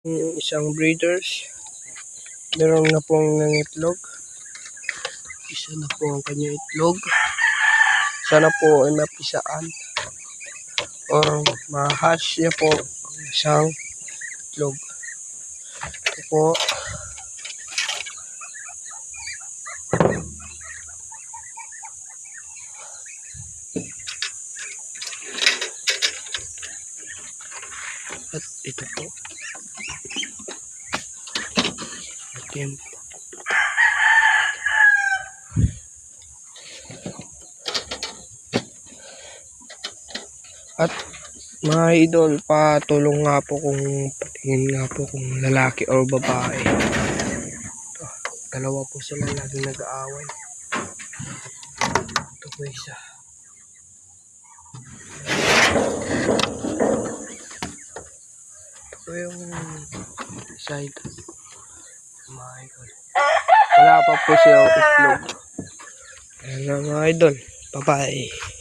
Isang breeders. Meron na pong nangitlog. Isa na po ang kanyang itlog. Sana po ay mapisaan. Or ma-hatch niya po ang isang itlog. Ito po. At ito po. Itim. At mga idol, patulong nga po kung patingin nga po kung lalaki or babae. Ito, dalawa po sila laging nag-aaway. Ito po isa. Ito po yung side. Mga idol. Wala pa po siya itlog. Ayan na mga idol. Bye-bye.